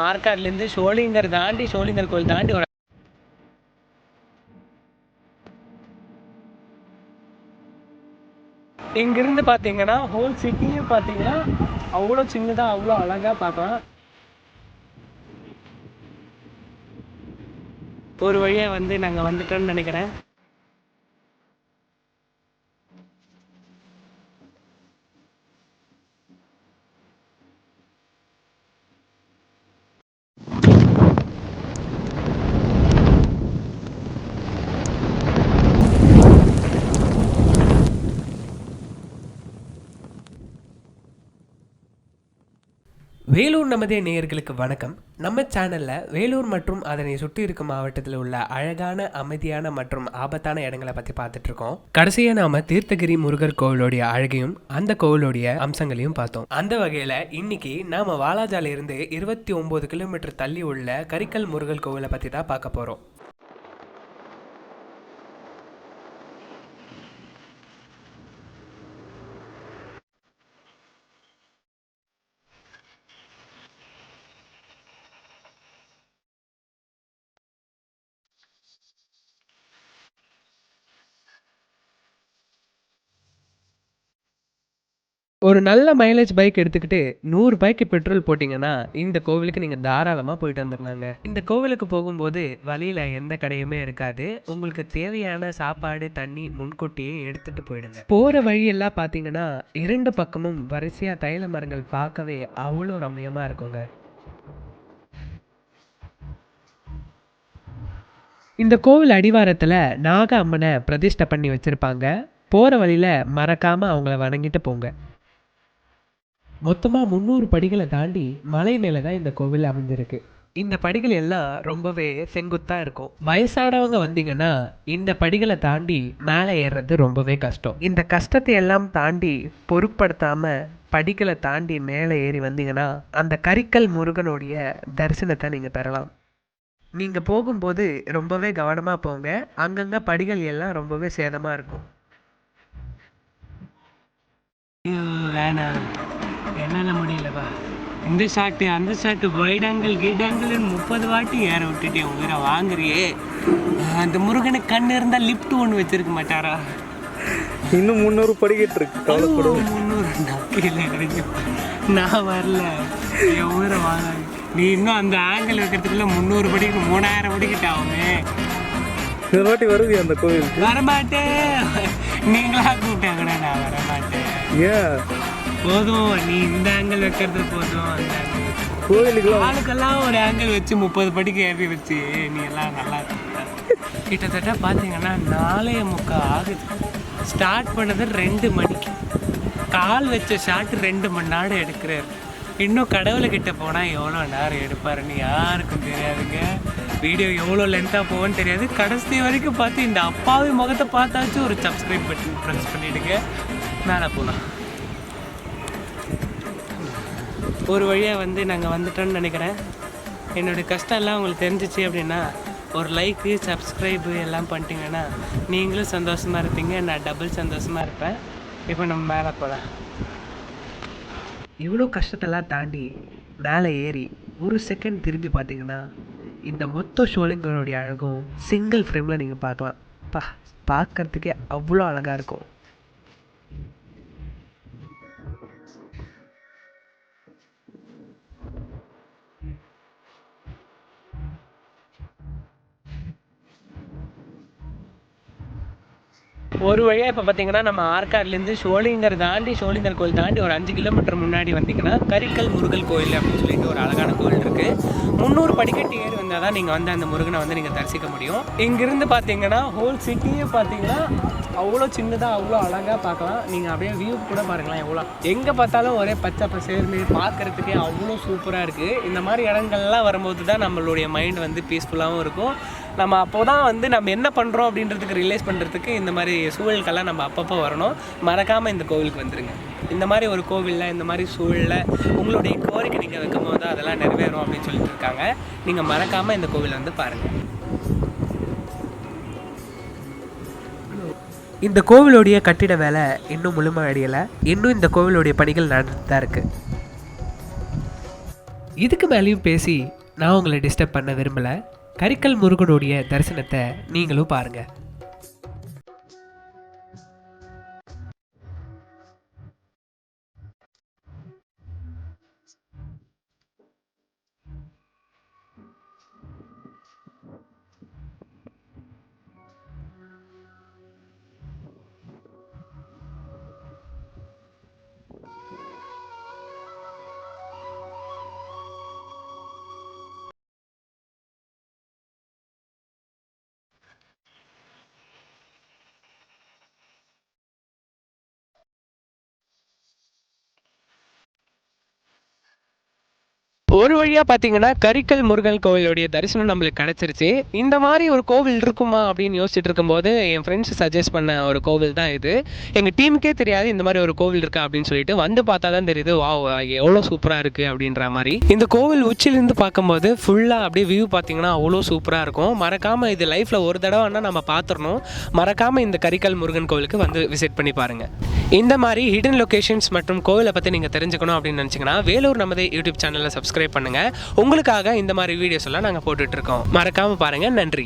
ஆற்காட்லேருந்து சோழிங்கர் தாண்டி சோழிங்கர் கோயில் தாண்டி ஒரு இங்கிருந்து பார்த்தீங்கன்னா ஹோல் சிட்டியே பார்த்தீங்கன்னா அவ்வளோ சின்னதாக அவ்வளோ அழகாக பார்க்கலாம். ஒரு வழியாக வந்து நாங்கள் வந்துட்டோம்னு நினைக்கிறேன். வேலூர் நமதே நேயர்களுக்கு வணக்கம். நம்ம சேனலில் வேலூர் மற்றும் அதனை சுற்றி இருக்கும் மாவட்டத்தில் உள்ள அழகான அமைதியான மற்றும் ஆபத்தான இடங்களை பற்றி பார்த்துட்டு இருக்கோம் கடைசியாக நாம தீர்த்தகிரி முருகர் கோவிலோடைய அழகையும் அந்த கோவிலோடைய அம்சங்களையும் பார்த்தோம். அந்த வகையில் இன்னைக்கு நாம வாலாஜாலிருந்து இருபத்தி ஒம்பது கிலோமீட்டர் தள்ளி உள்ள கரிக்கல் முருகர் கோவிலை பற்றி தான் பார்க்க போகிறோம் ஒரு நல்ல மைலேஜ் பைக் எடுத்துக்கிட்டு நூறு பைக்கு பெட்ரோல் போட்டிங்கன்னா இந்த கோவிலுக்கு நீங்கள் தாராளமாக போயிட்டு வந்துடலாங்க இந்த கோவிலுக்கு போகும்போது வழியில் எந்த கடையுமே இருக்காது. உங்களுக்கு தேவையான சாப்பாடு தண்ணி முன்கூட்டியே எடுத்துகிட்டு போயிடுங்க. போகிற வழியெல்லாம் பார்த்தீங்கன்னா இரண்டு பக்கமும் வரிசையாக தைல மரங்கள் பார்க்கவே அவ்வளோ ரம்மியமாக இருக்குங்க. இந்த கோவில் அடிவாரத்தில் நாக அம்மனை பிரதிஷ்டை பண்ணி வச்சுருப்பாங்க. போகிற வழியில் மறக்காமல் அவங்கள வணங்கிட்டு போங்க. மொத்தமாக முந்நூறு படிகளை தாண்டி மலை தான் இந்த கோவில் அமைஞ்சிருக்கு. இந்த படிகள் எல்லாம் ரொம்பவே செங்குத்தாக இருக்கும். வயசானவங்க வந்தீங்கன்னா இந்த படிகளை தாண்டி மேலே ஏறுறது ரொம்பவே கஷ்டம். இந்த கஷ்டத்தை எல்லாம் தாண்டி பொருட்படுத்தாமல் படிகளை தாண்டி மேலே ஏறி வந்தீங்கன்னா அந்த கரிக்கல் முருகனுடைய தரிசனத்தை நீங்கள் பெறலாம். நீங்கள் போகும்போது ரொம்பவே கவனமாக போங்க. அங்கங்கே படிகள் எல்லாம் ரொம்பவே சேதமாக இருக்கும். வேணாம். என்னால் முடியலப்பா. இந்த ஷாட்டு அந்த ஷாட்டு வைட் ஆங்கிள் கிட் ஆங்கிள்னு முப்பது வாட்டி ஏற விட்டுட்டேன் உயிரை வாங்குறியே. அந்த முருகனுக்கு கண்ணு இருந்தால் லிஃப்ட் ஒன்று வச்சிருக்க மாட்டாரா? இன்னும் முந்நூறு படிக்கிட்டு இருக்கு முந்நூறு நக்கையில் இறங்கி நான் வரல. என் உயிரை வாங்காது நீ இன்னும் அந்த ஆங்கிள் வைக்கிறதுக்குள்ள முந்நூறு படிக்கு மூணாயிரம் படிக்கிட்ட ஆகுமே. இந்த வாட்டி வருவியா அந்த கோவிலுக்கு வரமாட்டேன். நீங்களா கூப்பிட்டாங்கடா நான் வரமாட்டேன். ஏன்? போதும். நீ இந்த ஆங்கிள் வைக்கிறது போதும். அந்த கோவிலுக்குலாம் ஆளுக்கெல்லாம் ஒரு ஆங்கிள் வச்சு முப்பது படிக்கு ஏறி வச்சு நீ எல்லாம் நல்லா கிட்டத்தட்ட பார்த்தீங்கன்னா நாளைய முக்கால் ஆகுது. ஸ்டார்ட் பண்ணது ரெண்டு மணிக்கு. கால் வச்ச ஷாட் ரெண்டு மணி நேரம் எடுக்கிறாரு. இன்னும் கடவுள்கிட்ட போனால் எவ்வளோ நேரம் எடுப்பாருன்னு யாருக்கும் தெரியாதுங்க. வீடியோ எவ்வளோ லென்த்தாக போகும்னு தெரியாது. கடைசி வரைக்கும் பார்த்து இந்த அப்பாவி முகத்தை பார்த்தாச்சும் ஒரு சப்ஸ்கிரைப் பட்டன் ப்ரெஸ் பண்ணிவிடுங்க மேலே போகலாம் ஒரு வழியாக வந்து நாங்கள் வந்துட்டோம்னு நினைக்கிறேன். என்னுடைய கஷ்டம் எல்லாம் உங்களுக்கு தெரிஞ்சிச்சு அப்படின்னா ஒரு லைக்கு சப்ஸ்கிரைபு எல்லாம் பண்ணிட்டீங்கன்னா நீங்களும் சந்தோஷமாக இருப்பீங்க. நான் டபுள் சந்தோஷமாக இருப்பேன். இப்போ நம்ம மேலே போகலாம் இவ்வளோ கஷ்டத்தெல்லாம் தாண்டி மேலே ஏறி ஒரு செகண்ட் திரும்பி பார்த்தீங்கன்னா இந்த மொத்த ஷோலிங்களுடைய அழகும் சிங்கிள் ஃப்ரேமில் நீங்கள் பார்க்கலாம். பா பார்க்கறதுக்கே அவ்வளோ அழகாக இருக்கும். ஒரு வழியாக இப்போ பார்த்தீங்கன்னா நம்ம ஆற்காட்லேருந்து சோழிங்கர் தாண்டி சோழிங்கர் கோயில் தாண்டி ஒரு அஞ்சு கிலோமீட்டர் முன்னாடி வந்தீங்கன்னா கரிக்கல் முருகல் கோயில் அப்படின்னு சொல்லிட்டு ஒரு அழகான கோயில் இருக்குது முந்நூறு படிக்கட்டு ஏறி வந்தால் தான் நீங்கள் வந்து அந்த முருகனை வந்து நீங்கள் தரிசிக்க முடியும். இங்கிருந்து பார்த்தீங்கன்னா ஹோல் சிட்டியே பார்த்தீங்கன்னா அவ்வளோ சின்னதாக அவ்வளோ அழகாக பார்க்கலாம். நீங்கள் அப்படியே வியூ கூட பாருங்களேன் எவ்வளோ எங்கே பார்த்தாலும் ஒரே பச்சை பசேர்னு பார்க்குறதுக்கே அவ்வளோ சூப்பராக இருக்குது இந்த மாதிரி இடங்கள்லாம் வரும்போது தான் நம்மளுடைய மைண்ட் வந்து பீஸ்ஃபுல்லாகவும் இருக்கும். நம்ம அப்போ தான் வந்து நம்ம என்ன பண்ணுறோம் அப்படின்றதுக்கு ரியலைஸ் பண்ணுறதுக்கு இந்த மாதிரி சூழலுக்கெல்லாம் நம்ம அப்பப்போ வரணும். மறக்காமல் இந்த கோவிலுக்கு வந்துருங்க. இந்த மாதிரி ஒரு கோவிலில் இந்த மாதிரி சூழலில் உங்களுடைய கோரிக்கை நீங்கள் வைக்கும் போது அதெல்லாம் நிறைவேறும் அப்படின்னு சொல்லிட்டு இருக்காங்க. நீங்கள் மறக்காமல் இந்த கோவிலை வந்து பாருங்கள் இந்த கோவிலுடைய கட்டிட வேலை இன்னும் முழுமையடையலை இன்னும் இந்த கோவிலுடைய பணிகள் நடந்துட்டு தான் இருக்குது இதுக்கு மேலேயும் பேசி நான் உங்களை டிஸ்டர்ப் பண்ண விரும்பலை. கரிக்கல் முருகனுடைய தரிசனத்தை நீங்களும் பாருங்கள் ஒரு வழியாக பார்த்தீங்கன்னா கரிக்கல் முருகன் கோவிலுடைய தரிசனம் நம்மளுக்கு கிடச்சிருச்சு. இந்த மாதிரி ஒரு கோவில் இருக்குமா அப்படின்னு யோசிச்சுட்டு இருக்கும்போது என் ஃப்ரெண்ட்ஸ் சஜஸ்ட் பண்ண ஒரு கோவில் தான் இது. எங்கள் டீமுக்கே தெரியாது இந்த மாதிரி ஒரு கோவில் இருக்கா அப்படின்னு சொல்லிட்டு வந்து பார்த்தா தான் தெரியுது வா எவ்வளோ சூப்பராக இருக்குது அப்படின்ற மாதிரி. இந்த கோவில் உச்சிலேருந்து பார்க்கும்போது ஃபுல்லாக அப்படியே வியூ பார்த்தீங்கன்னா அவ்வளோ சூப்பராக இருக்கும். மறக்காமல் இது லைஃப்பில் ஒரு தடவைன்னா நம்ம பார்த்துடணும். மறக்காமல் இந்த கரிக்கல் முருகன் கோவிலுக்கு வந்து விசிட் பண்ணி பாருங்கள் இந்த மாதிரி ஹிடன் லொகேஷன்ஸ் மற்றும் கோவிலை பற்றி நீங்கள் தெரிஞ்சுக்கணும் அப்படின்னு நினச்சிங்கன்னா வேலூர் நமது யூடியூப் சேனலை சப்ஸ்கிரைப் பண்ணுங்கள் உங்களுக்காக இந்த மாதிரி வீடியோஸ் எல்லாம் நாங்கள் போட்டுட்ருக்கோம் மறக்காமல் பாருங்கள் நன்றி.